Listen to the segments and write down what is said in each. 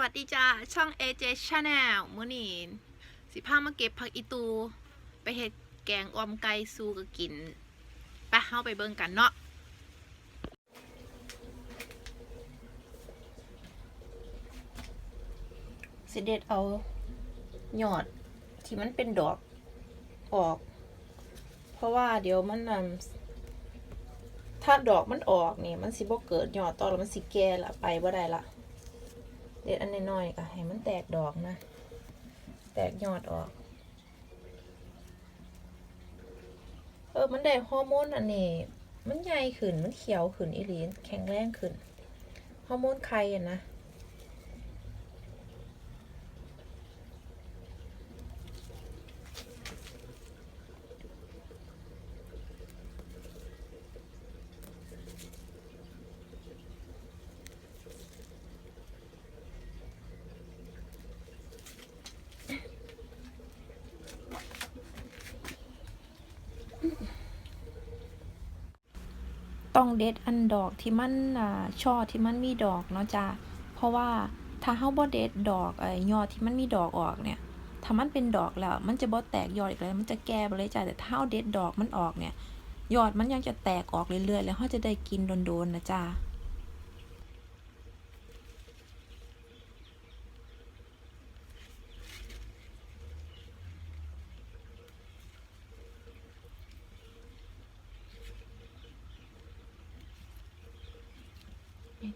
วัสดีจ้าช่อง AJ Channel มื้อนี้สิพามาเก็บผักอีตู ไปเฮ็ดแกงออมไก่สูกับกินไปเฮาไปเบิ่งกันเนาะสิเด็ดเอายอดที่มันเป็นดอกออก เพราะว่าเดี๋ยวมันนำถ้าดอกมันออกนี่มันสิบ่เกิดยอดตอนแล้วมันสิแก่ละไปบ่ได้ละ เด็ดอันน้อยๆก็ให้มันแตกดอกนะ แตกยอดออก เออ มันได้ฮอร์โมนอันนี้ มันใหญ่ขึ้น มันเขียวขึ้นอีลีแข็งแรงขึ้น ฮอร์โมนไข่อะนะ ต้องเด็ดอันดอกที่มันอ่าช่อที่มันมีดอกเนาะจ้าเพราะว่าถ้าเฮาบ่เด็ดดอกไอ้ยอดที่มันมีดอกออกเนี่ยถ้ามันเป็นดอกแล้ว มันจะบ่แตกยอดอีกแล้วมันจะแก่ไปเลยจ้าแต่ถ้าเฮาเด็ดดอกมันออกเนี่ย ยอดมันยังจะแตกออกเรื่อยๆแล้วเฮาจะได้กินโดนๆนะจ้า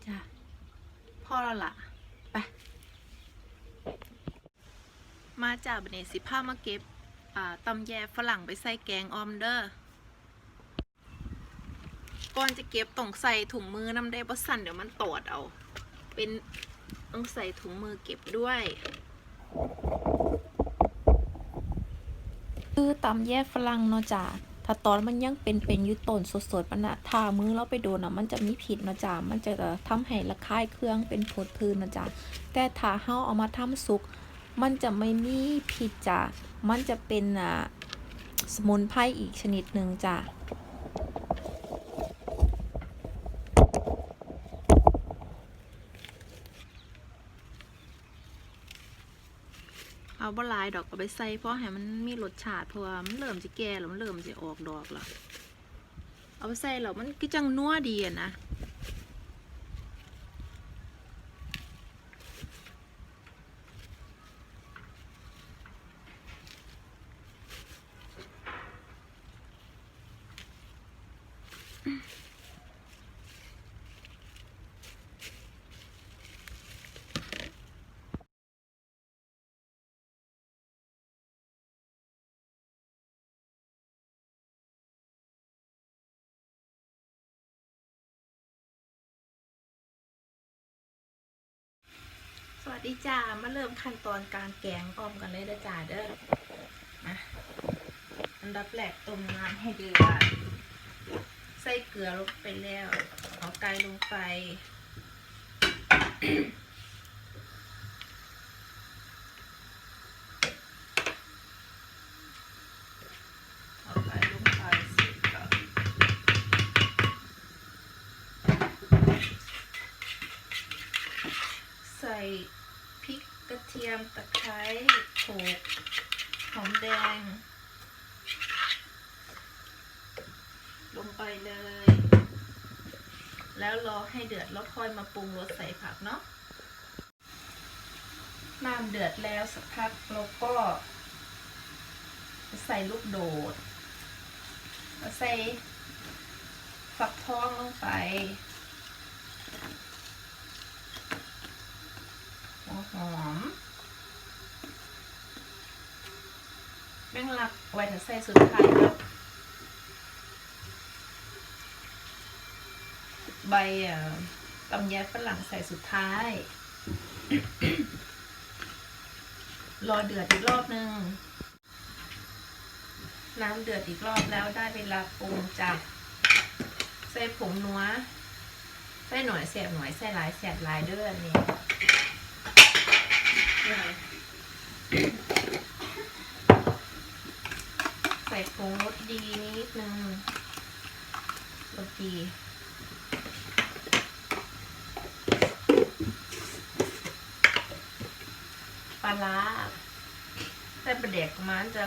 จ้าพอแล้วล่ะไป มาจากบันเนสิผ้ามาเก็บอ่าตำแยฝรั่งไปใส่แกงออมเดอร์ก่อนจะเก็บต้องใส่ถุงมือน้ำได้บ่สั่นเดี๋ยวมันตอดเอา เป็นต้องใส่ถุงมือเก็บด้วยคือตำแยฝรั่งเนาะจ้า ถ้าตอนมันยังเป็นเป็นยุตนสดๆมันะถ้ามือเราไปโดนอะมันจะมีผิดนะจ๊ะมันจะทำให้ระคายเครื่องเป็นผดพื้นนะจ๊ะแต่ถ้าเฮาเอามาทำสุก มันจะไม่มีผิดจ้ะมันจะเป็นอะสมุนไพรอีกชนิดหนึ่งจ้ะ เอาบ่ลายดอกก็ไปใส่เพราะให้มันมีรสชาติเพราะว่ามันเริ่มจะแก่แล้วมันเริ่มจะออกดอกแล้วเอาไปใส่แล้วมันก็จังนัวดีอะนะ วัสดีจ้า มาเริ่มขั้นตอนการแกงออมกันเลยเด้อจ้าเด้อนะอันดับแรกต้มน้ำให้เดือดใส่เกลือลงไปแล้วเอาไก่ลงไป เอาไก่ลงไปสร็จก็ใส่ กระเทียมตะไคร้โขกหอมแดง ลงไปเลย แล้วรอให้เดือดแล้วค่อยมาปรุงรสใส่ผักเนาะน้ำเดือดแล้วสักพักเราก็ใส่ลูกโดดใส่ฝักทองลงไป หัวหอม แม่งลักไว้ถ้าใส่สุดท้ายครับใบเอ่อลำไยฝรั่งใส่สุดท้าย รอเดือดอีกรอบนึง น้ำเดือดอีกรอบแล้วได้เวลาปรุงจากใส่ผงนัวใส่หน่อยแสบหน่อยใส่หลายแสบหลายเด้ออันนี่ใส่ ผงรสดีนิดนึงรสดีใลาร้าใส่ประเด็กประมาณจะ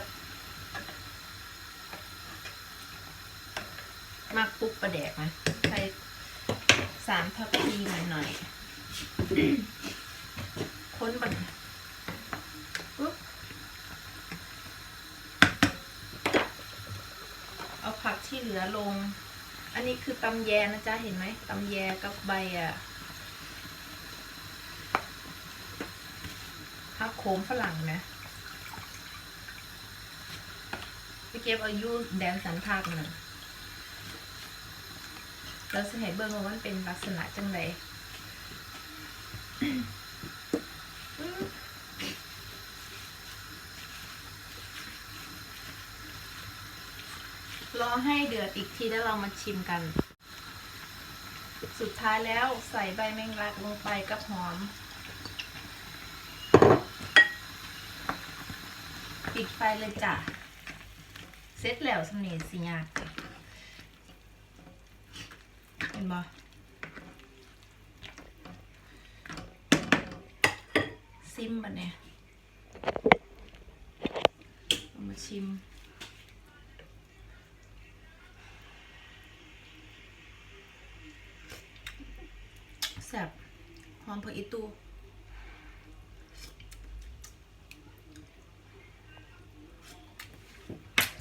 มากปุ๊บประเด็กไหมใส่สามทัพพีหน่อยหน่อยๆค้นบันปุ๊บ เอาผักที่ เหลือลง อันนี้คือตำแยนะจ๊ะ เห็นไหมตำแยกับใบอะผักโขมฝรั่งนะไปเก็บอายุแดนสันภาคหนึ่งเราจะเห็นเบิ้งว่ามันเป็นลักษณะจังไร ให้เดือดอีกทีแล้วเรามาชิมกัน สุดท้ายแล้วใส่ใบแมงลักลงไปกับหอม ปิดไฟเลยจ้ะ เสร็จแล้วสำเนียสิยากจ้ะเห็นบ่ซิมบันเนี่ยมาชิม แซ่บ หอมผักอีตู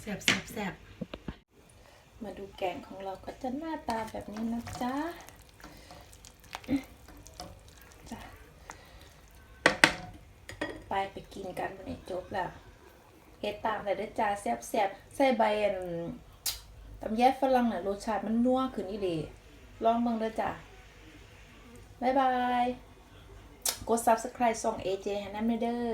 แซ่บแซ่บแซ่บมาดูแกงของเราก็จะหน้าตาแบบนี้นะจ๊ะจ้ะไปไปกินกันวันนี้จบแล้วเฮ็ดตามเลยเด้อจ้าแซ่บแซ่บใส่ใบอันตำแยฝรั่งน่ะรสชาติมันนัวขึ้นอีหลีลองเบิ่งเด้อจ้า บ๊ายบาย กด subscribe ส่อง AJ ให้น้ำเด้อ